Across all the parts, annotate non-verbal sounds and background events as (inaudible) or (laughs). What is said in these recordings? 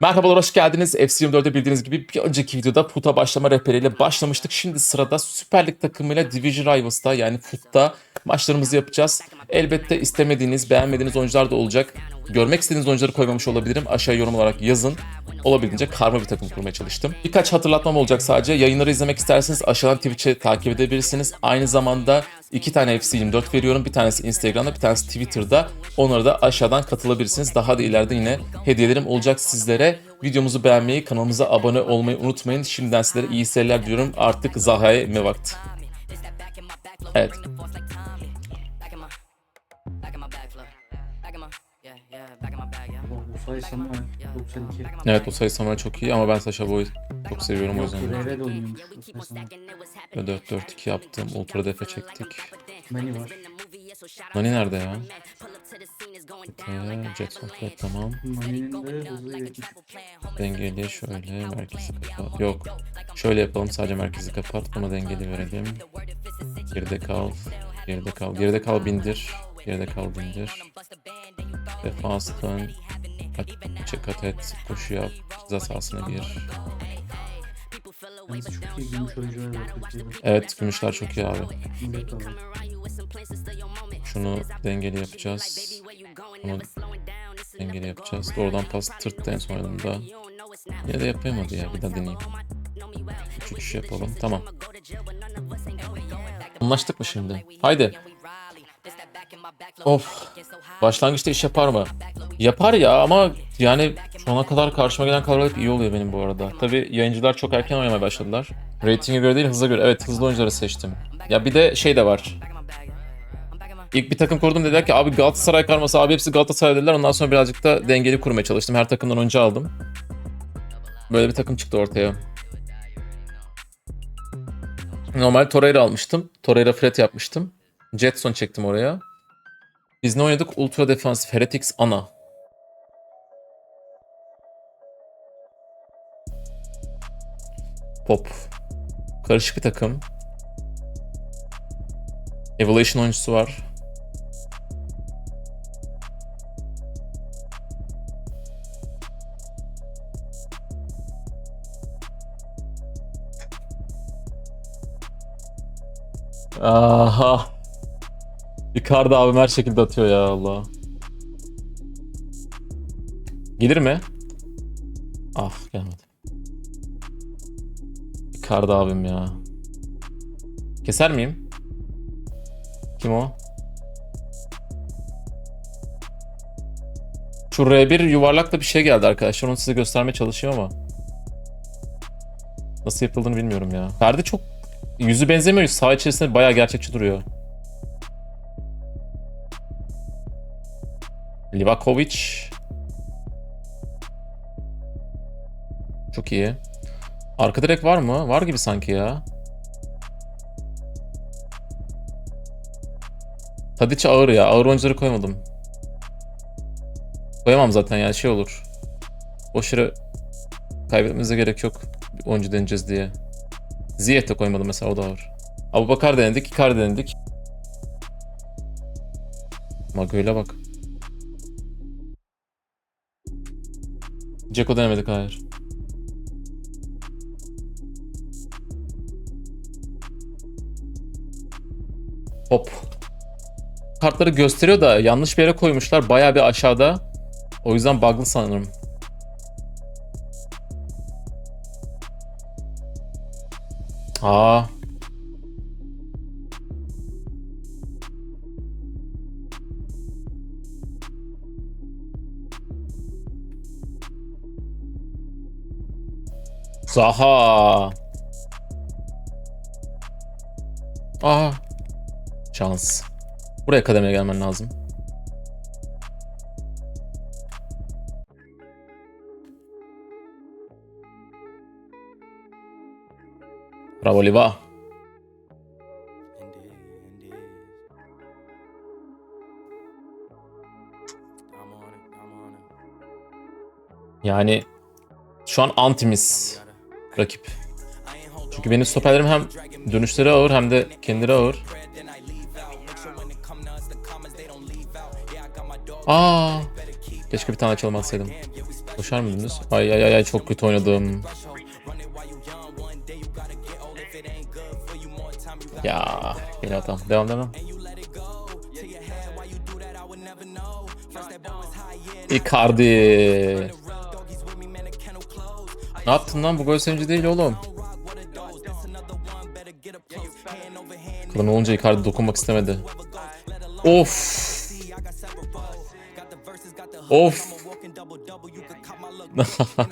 Merhabalar, hoş geldiniz. FC24'de bildiğiniz gibi bir önceki videoda PUT'a başlama rehberiyle başlamıştık. Şimdi sırada Süper Lig takımıyla Division Rivals'ta yani FUT'ta maçlarımızı yapacağız. Elbette istemediğiniz, beğenmediğiniz oyuncular da olacak. Görmek istediğiniz oyuncuları koymamış olabilirim. Aşağıya yorum olarak yazın. Olabildiğince karma bir takım kurmaya çalıştım. Birkaç hatırlatmam olacak sadece. Yayınları izlemek isterseniz aşağıdan Twitch'e takip edebilirsiniz. Aynı zamanda iki tane FC24 veriyorum. Bir tanesi Instagram'da, bir tanesi Twitter'da. Onlara da aşağıdan katılabilirsiniz. Daha da ileride yine hediyelerim olacak sizlere. Videomuzu beğenmeyi, kanalımıza abone olmayı unutmayın. Şimdiden sizlere iyi seyirler diliyorum. Artık Zaha'ya emme vakti. Evet. Sayı sana 92. Evet o sayı Samuel çok iyi ama ben Sasha Boy'u çok seviyorum o yüzden. Rere de oynuyormuş bu sayı sana. Ve 4-4-2 yaptım. Ultra defe çektik. Nani var. Nani nerede ya? Ee, Jackson Fred tamam. Nani'nin de hızı 70. Dengeli şöyle merkezi kapat. Yok. Şöyle yapalım sadece merkezi kapat. Buna dengeli verelim. Geride kal. Geride kal. Geride kal bindir. Geride kal bindir. Defans dön. Çek kat et. Koşu yap. Ceza sahasına gir. Yalnız çok iyi gümüş oyuncular var Türkiye'de. Evet gümüşler çok iyi abi. Millet. Şunu dengeli yapacağız. Bunu dengeli yapacağız. Doğrudan pas tırttı en son oynadığımda. Yine de yapamadı ya. Bir daha deneyeyim. 3-3 yapalım. Tamam. Anlaştık mı şimdi? Haydi. Of. Başlangıçta iş yapar mı? Yapar ya ama yani şu ana kadar karşıma gelen kadrolar hep iyi oluyor benim bu arada. Tabi yayıncılar çok erken oynamaya başladılar. Rating'e göre değil hıza göre. Evet hızlı oyuncuları seçtim. Ya bir de şey de var. İlk bir takım kurdum dediler ki abi Galatasaray karması abi hepsi Galatasaray dediler. Ondan sonra birazcık da dengeli kurmaya çalıştım. Her takımdan önce aldım. Böyle bir takım çıktı ortaya. Normal Torreira almıştım. Torreira Fred yapmıştım. Jetson çektim oraya. Biz ne oynadık? Ultra Defensive Heretics Ana. Pop. Karışık bir takım. Evolution oyuncusu var. Aha. Icardi abim her şekilde atıyor ya Allah. Gelir mi? Ah gelmedi. Icardi abim ya. Keser miyim? Kim o? Şu R1 yuvarlakta bir şey geldi arkadaşlar. Onu size göstermeye çalışayım ama. Nasıl yapıldığını bilmiyorum ya. Ferdi çok yüzü benzemiyor. Sağ içerisinde bayağı gerçekçi duruyor. Livakovic. Çok iyi. Arka direk var mı? Var gibi sanki ya. Tadic ağır ya. Ağır oyuncuları koymadım. Koyamam zaten ya şey olur. Boş yere kaybetmemize gerek yok. Bir oyuncu deneyeceğiz diye. Ziyech de koymadım mesela o da ağır. Abu Bakar denedik, Icardi denedik. Mago'yla bak. Ceko denemedik hayır. Hop. Kartları gösteriyor da yanlış bir yere koymuşlar. Bayağı bir aşağıda. O yüzden bug'lı sanırım. Aa. Zaha. Aa. Şans. Buraya kademeye gelmen lazım. Bravo Liva. Yani şu an antimiz rakip. Çünkü benim stoperlerim hem dönüşleri ağır hem de kendileri ağır. Aa, keşke bir tane çalım atsaydım. Koşar mıydınız? Ay ay ay çok kötü oynadım. Ya yine adam. Devam devam. Icardi. Ne yaptın lan? Bu gol sevinci değil oğlum. Kadın olunca Icardi dokunmak istemedi. Of. Of. (laughs)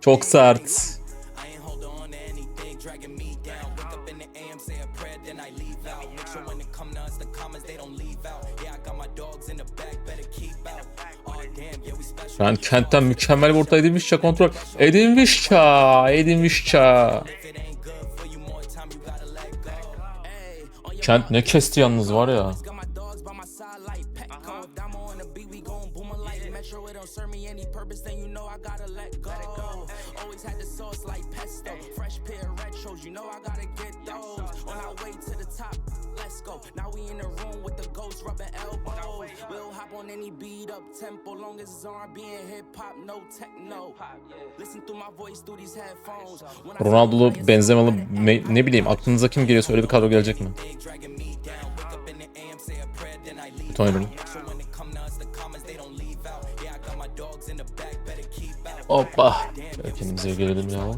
Çok sert. Yani kentten mükemmel bir orta Edin kontrol. Edin Visca. Kent ne kesti yalnız var ya. Now we in the room with the ghost rubbing elbows. We'll hop on any beat up tempo, long as it's R&B and hip hop, no techno. Listen through my voice through these headphones. Ronaldo'lu, Benzemalı ne bileyim aklınıza kim geliyorsa öyle bir kadro gelecek mi? Kötü oynadım. Hoppa. Kendimize gelelim ya.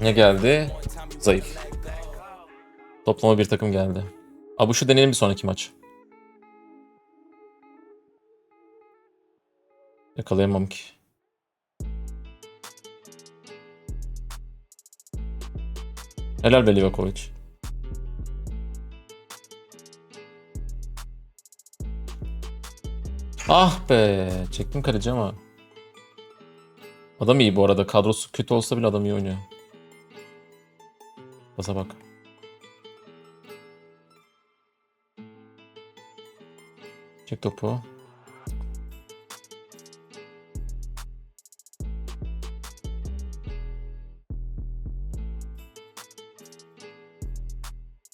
Ne geldi? Zayıf. Toplama bir takım geldi. Abi şu deneyelim bir sonraki maç. Yakalayamam ki. Helal be Livakovic. Ah be. Çektim kaleci ama. Adam iyi bu arada. Kadrosu kötü olsa bile adam iyi oynuyor. Basa bak. Çek topu.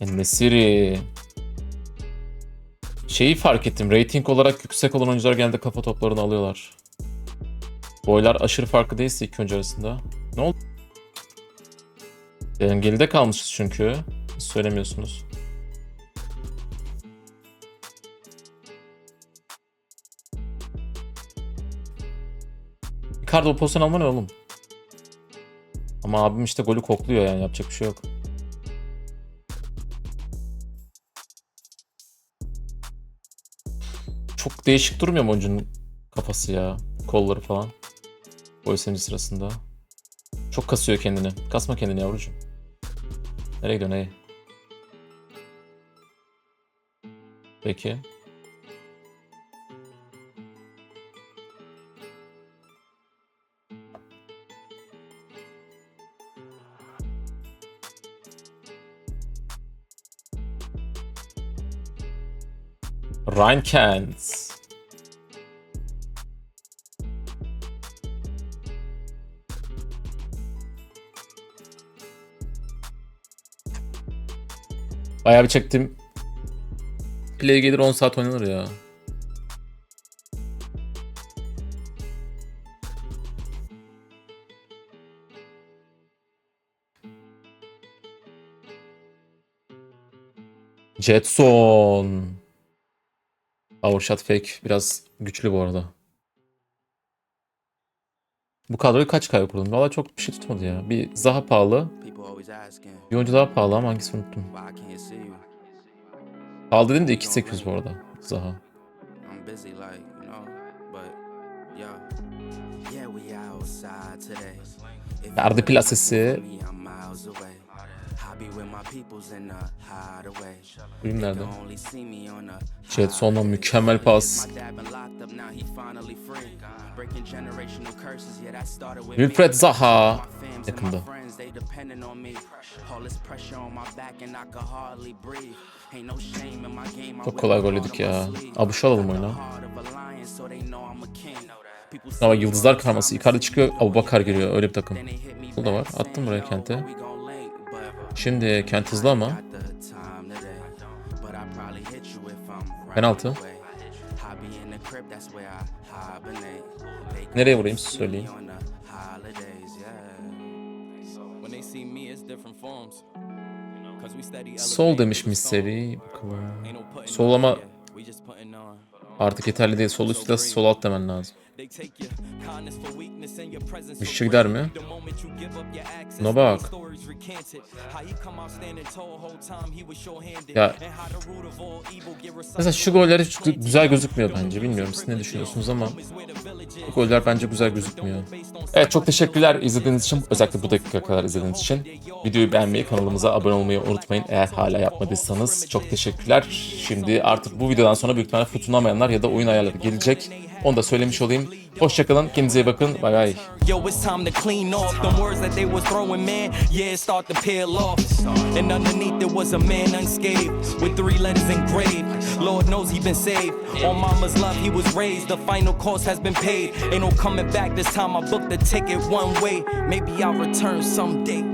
Nesiri. Şeyi fark ettim. Rating olarak yüksek olan oyuncular genelde kafa toplarını alıyorlar. Boylar aşırı farklı değilse iki oyuncu arasında. Ne oldu? Dengelide kalmışız çünkü. Söylemiyorsunuz. Icardi o pozisyon alma ne oğlum? Ama abim işte golü kokluyor yani yapacak bir şey yok. Çok değişik durmuyor mu oyuncunun kafası ya? Kolları falan. Sevinci sırasında. Çok kasıyor kendini. Kasma kendini yavrucuğum. Nereye gidiyorsun? Peki. Ryan Bayağı bir çektim. Play gelir 10 saat oynanır ya. Jetson. Power shot fake biraz güçlü bu arada. Bu kadroyu kaç kaya kurdun? Valla çok bir şey tutmadı ya. Bir Zaha pahalı. Bir oyuncu daha pahalı ama hangisini unuttum. Pahalı dedim de 2800 bu arada. Zaha. I'm busy, like, you know, but yeah. Yeah, we outside today. If Verdi you plasesi. me, I'm miles away. I be with my peoples in the hideaway. Ürün nerede? They only see me on the Jetson'la mükemmel pas. Wilfred. Zaha. Yakında. my friends, they depending on me. All this pressure on my back and I can hardly breathe. Ain't no shame in my game. I Çok kolay gol yedik ya. Abuş'u alalım oyuna. Ama yıldızlar karması. Icardi çıkıyor. Abubakar giriyor. Öyle bir takım. Bu da var. Attım buraya Kent'e. Şimdi Kent hızlı ama. Penaltı. Nereye vurayım steady Sol demiş Miss Sol ama artık yeterli değil. Sol üstte sol alt demen lazım. For şey gider mi? Buna bak. Ya mesela şu goller hiç gü- güzel gözükmüyor bence. Bilmiyorum siz ne düşünüyorsunuz ama goller bence güzel gözükmüyor. Evet çok teşekkürler izlediğiniz için. Özellikle bu dakika kadar izlediğiniz için. Videoyu beğenmeyi, kanalımıza abone olmayı unutmayın. Eğer hala yapmadıysanız çok teşekkürler. Şimdi artık bu videodan sonra büyük ihtimalle tutunamayanlar ya da oyun ayarları gelecek. Onu da söylemiş olayım. Hoşçakalın, kendinize iyi bakın. Bay bay. Yo, it's time to clean off them words that they was throwing, man. Yeah, start to peel off. And underneath there was a man unscathed with three letters engraved. Lord knows he been saved. On mama's love, he was raised. The final cost has been paid. Ain't no coming back this time. I booked the ticket one way. Maybe I'll return someday.